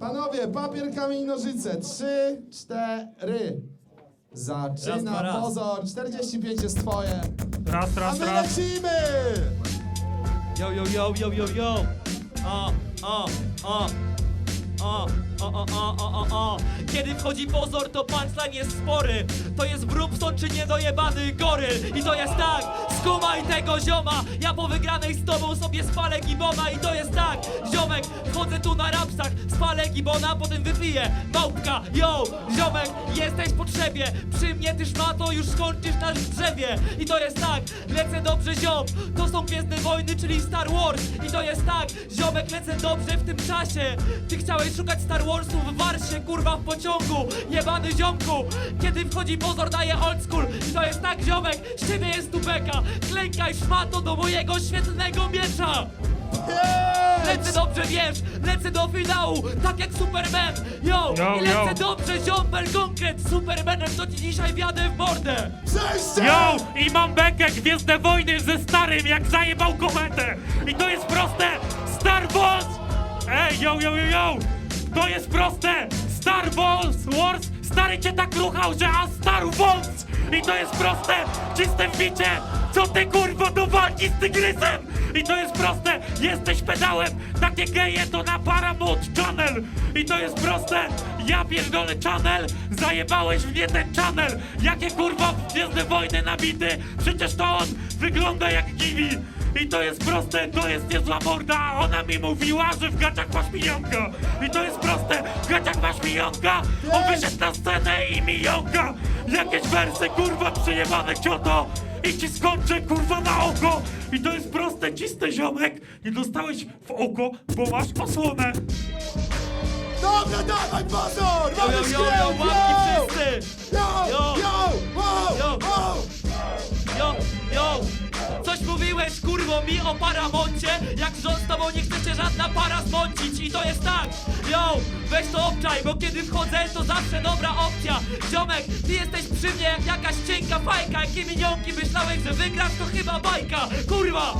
Panowie, papier, kamień, nożyce. Trzy, cztery. Raz, Zaczyna raz. pozor. 45 jest twoje. Raz, A raz, my raz. lecimy! Yo, yo, yo, yo, yo, yo. O, o, o. O, o, o, o, o, o, o. Kiedy wchodzi pozor, to punchline jest spory. To jest Brubson czy niedojebany goryl. I to jest tak, skumaj tego zioma. Ja po wygranej z tobą sobie spalę gibona. I to jest tak, ziomek, wchodzę tu na rapsach, spalę gibona, potem wypiję. Małpka, yo, ziomek, jesteś w potrzebie. Przy mnie ty szmato, już skończysz na drzewie. I to jest tak, lecę dobrze ziom. To są Gwiezdne Wojny, czyli Star Wars. I to jest tak, ziomek, lecę dobrze w tym czasie. Ty chciałeś szukać Star Warsów w Warsie, kurwa w pociągu. Jebany ziomku, kiedy wchodzi pozor, daje old school. I to jest tak, ziomek, z ciebie jest tu beka. Klękaj szmato do mojego świetnego miecza. Lecę dobrze, wiesz, lecę do finału, tak jak Superman, yo, Yo, i lecę yo. dobrze, ziombel konkret, Supermanem to ci dzisiaj wjadę w mordę. Yo! I mam bekę Gwiezdne Wojny ze starym, jak zajebał kometę! I to jest proste! Star Wars! Ej, yo, yo, yo, yo! To jest proste! Star Wars! Wars! Stary cię tak ruchał, że a Star Wars! I to jest proste! Czyste wbicie! Co ty kurwo do walki z tygrysem? I to jest proste! Jesteś pedałem! Takie geje to na Paramount Channel! I to jest proste! Ja pierdolę channel! Zajebałeś mnie ten channel! Jakie kurwa Gwiezdne Wojny nabity! Przecież to on wygląda jak Kiwi! I to jest proste, to jest niezła morda, a ona mi mówiła, że w gaciach masz mijonka. I to jest proste, w gaciach masz mijonka, on wyszedł na scenę i mijonka. Jakieś wersy, kurwa, przyjebane cioto. I ci skończę, kurwa, na oko. I to jest proste, cisty ziomek. Nie dostałeś w oko, bo masz osłonę. Dobra, dawaj pozor! Yo, Mamy yo, mówiłeś kurwo mi o paramoncie. Jak rząd z tobą nie chce się żadna para zmącić. I to jest tak, yo, weź to obczaj Bo kiedy wchodzę to zawsze dobra opcja. Ziomek, ty jesteś przy mnie jak jakaś cienka fajka. Jakie minionki myślałeś, że wygrasz to chyba bajka. Kurwa!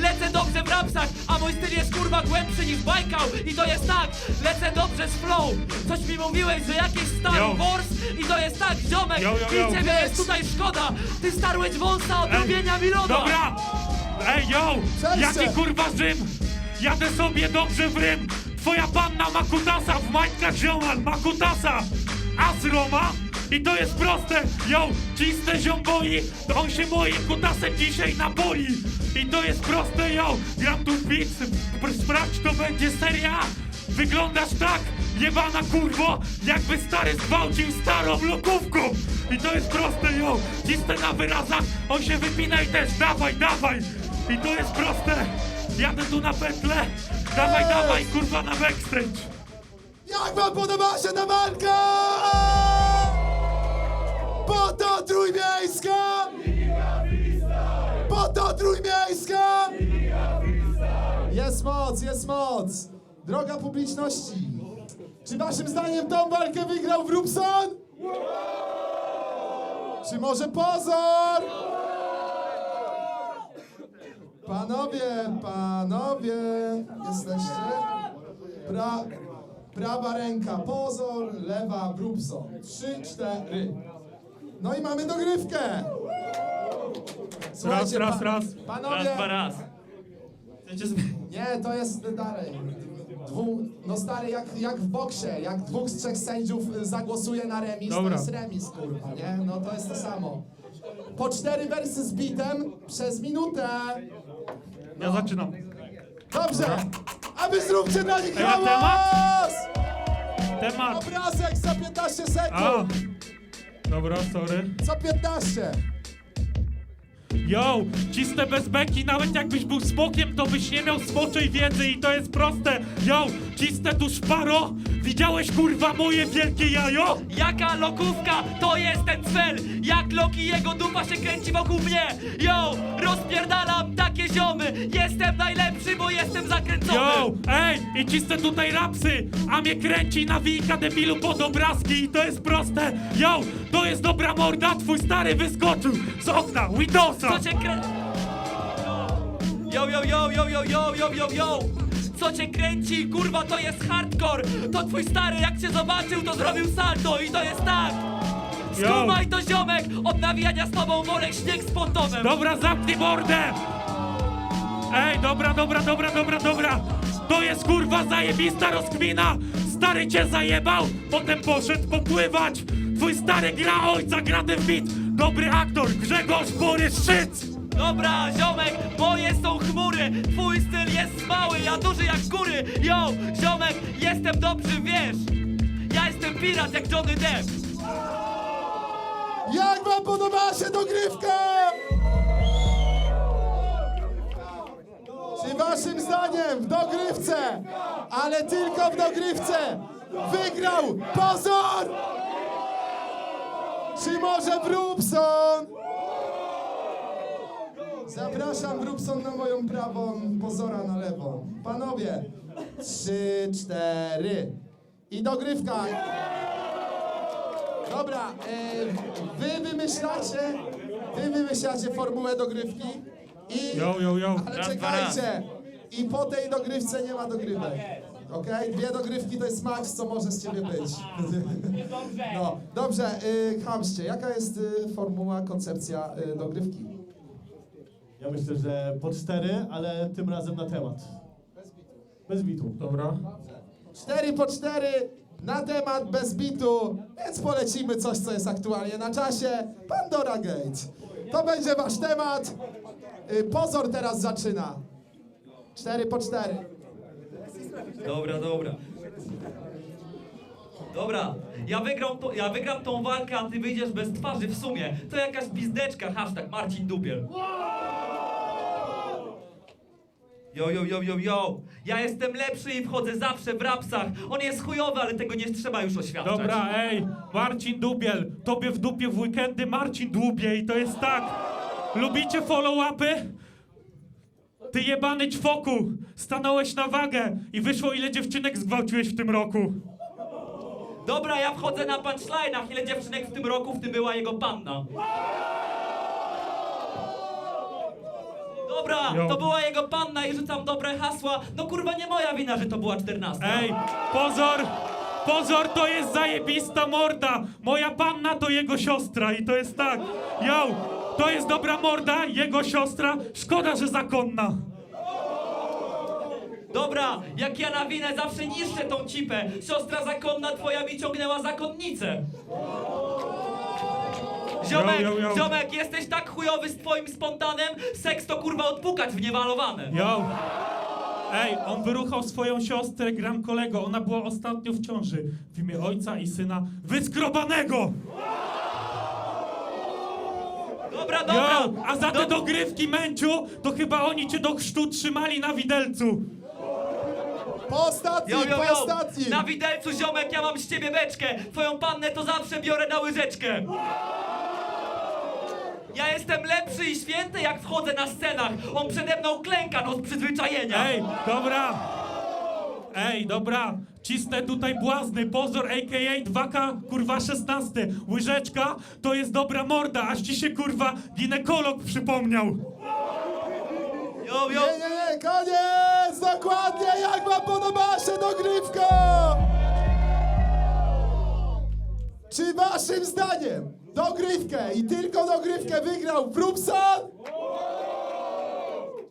Lecę dobrze w rapsach, a mój styl jest kurwa głębszy niż bajkał I to jest tak, lecę dobrze z flow Coś mi mówiłeś, że jakieś Star Yo. Wars I to jest tak, ziomek, Yo, yo, yo. i ciebie jest tutaj szkoda Ty starłeś wąsa od robienia mi loda Dobra! Ej, yo! Jaki kurwa Rzym? Jadę sobie dobrze w Rym! Twoja panna ma kutasa w majtkach ziomal, ma kutasa! A z Roma? I to jest proste! Yo, czyste ziomboi, to on się moim kutasem dzisiaj naboi! I to jest proste, yo! Gram tu w beat, pr- sprawdź, to będzie seria! Wyglądasz tak, jebana kurwo, jakby stary zgwałcił starą lokówką! I to jest proste, yo! Cisnę na wyrazach, on się wypina i też, dawaj, dawaj! I to jest proste! Jadę tu na pętlę, dawaj, dawaj, kurwa, na backstage! Jak wam podoba się ta walka? Po to trójmiejska! To trójmiejska! Jest moc, jest moc! Droga publiczności! Czy waszym zdaniem tą walkę wygrał Wrubson? Czy może pozor? Panowie, panowie, jesteście? Pra, prawa ręka pozor, lewa Brubson. Trzy, cztery. No i mamy dogrywkę. Słuchajcie, raz, pa- raz. Panowie, Raz, dwa, raz Chcecie z... nie, to jest dalej. Dwu, no stary, jak, jak w boksie, jak dwóch z trzech sędziów y, zagłosuje na remis, Dobra. to jest remis, kurwa, nie? No to jest to samo. Po cztery wersy z bitem przez minutę. Ja zaczynam. Dobrze, a wy zróbcie dla nich A ja temat? hałas! Temat. Obrazek za 15 A! sekund. Dobra, sorry. Co 15. Yo, cisne bez beki, nawet jakbyś był smokiem, to byś nie miał smoczej wiedzy i to jest proste. Yo, cisne tu szparo, widziałeś kurwa moje wielkie jajo? Jaka lokówka, to jest ten cel Jak Loki jego dupa się kręci wokół mnie Yo, rozpierdalam takie ziomy Jestem najlepszy, bo jestem zakręcony Yo, ej, i cisne tutaj rapsy, a mnie kręci nawijka debilu pod obrazki i to jest proste. Yo, to jest dobra morda, twój stary wyskoczył z okna Windowsa. Co cię krę... Yo, yo, yo, yo, yo, yo, yo, yo, yo Co cię kręci, kurwa, to jest hardcore To twój stary, jak cię zobaczył, to zrobił salto I to jest tak Skumaj to ziomek Od nawijania z tobą śnieg z pontonem Dobra, zamknij mordę! Ej, dobra, dobra, dobra, dobra, dobra! To jest kurwa zajebista rozkmina! Stary cię zajebał, potem poszedł popływać! Twój stary gra ojca, graty w bit! Dobry aktor, Grzegorz Borys Szyc! Dobra, ziomek, moje są chmury Twój styl jest mały, ja duży jak góry Yo, ziomek, jestem dobry, wiesz Ja jestem pirat jak Johnny Depp Jak wam podobała się dogrywka? Waszym zdaniem w dogrywce, ale tylko w dogrywce, wygrał Pozor? Czy może Brubson? Zapraszam Brubson na moją prawą, Pozora na lewą. Panowie, trzy, cztery. I dogrywka. Dobra, e, wy wymyślacie, wy wymyślacie formułę dogrywki i... Yo, yo, yo. Ale Raz, czekajcie, i po tej dogrywce nie ma dogrywek. Okej? Dwie dogrywki to jest maks, co może z ciebie być. No, dobrze, y, Hamście, jaka jest y, formuła, koncepcja y, dogrywki? Ja myślę, że po cztery, ale tym razem na temat. Bez bitu. Dobra. Cztery po cztery, na temat, bez bitu, więc polecimy coś, co jest aktualnie na czasie. Pandora Gate. To będzie wasz temat. Y, Pozor teraz zaczyna. Cztery po cztery. Dobra, dobra. Dobra, ja wygram, to, ja wygram tą walkę, a ty wyjdziesz bez twarzy w sumie. To jakaś bizdeczka, hashtag Marcin Dubiel. Yo, yo, yo, yo, yo. Ja jestem lepszy i wchodzę zawsze w rapsach. On jest chujowy, ale tego nie trzeba już oświadczać. Dobra, ej, Marcin Dubiel, tobie w dupie w weekendy Marcin Dubie i to jest tak. Lubicie follow-upy? Ty jebany ćwoku, stanąłeś na wagę i wyszło ile dziewczynek zgwałciłeś w tym roku. Dobra, ja wchodzę na punchline'ach. Ile dziewczynek w tym roku, w tym była jego panna. Dobra, to była jego panna i rzucam dobre hasła. No kurwa, nie moja wina, że to była czternastka. Ej, pozor, pozor, to jest zajebista morda. Moja panna to jego siostra i to jest tak. Yo, to jest dobra morda, jego siostra, szkoda, że zakonna. Dobra, jak ja na winę zawsze niszczę tą cipę. Siostra zakonna twoja mi ciągnęła zakonnicę. Ziomek, ziomek, jesteś tak chujowy z twoim spontanem, seks to kurwa odpukać w niewalowane. Yo. Ej, on wyruchał swoją siostrę, gram kolego. Ona była ostatnio w ciąży. W imię ojca i syna wyskrobanego! Dobra, dobra. Yo, a za te Do- dogrywki, Męciu, to chyba oni cię do chrztu trzymali na widelcu. Po ostatnim, Yo, yo, po ostatnim. Na widelcu, ziomek, ja mam z ciebie beczkę. Twoją pannę to zawsze biorę na łyżeczkę. Ja jestem lepszy i święty, jak wchodzę na scenach. On przede mną klęka, no z przyzwyczajenia. Ej, dobra. Ej, dobra. Cisnę tutaj błazny. Pozor, a.k.a. 2K, kurwa 16. Łyżeczka to jest dobra morda, aż ci się, kurwa, ginekolog przypomniał. Yo, yo. Nie, nie, nie, koniec! Dokładnie jak wam podobała się dogrywka! Czy waszym zdaniem dogrywkę i tylko dogrywkę wygrał Brubson?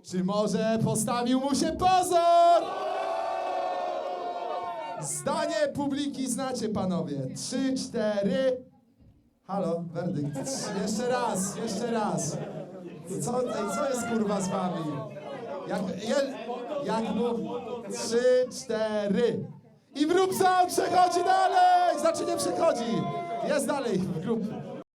Czy może postawił mu się pozor? Zdanie publiki znacie panowie. Trzy, cztery. Halo, werdykt. Jeszcze raz, jeszcze raz. Co, co jest kurwa z wami? Jak, je, jak mu... Trzy, cztery. I Brubson przechodzi dalej! Znaczy nie przechodzi. Jest dalej w grupie.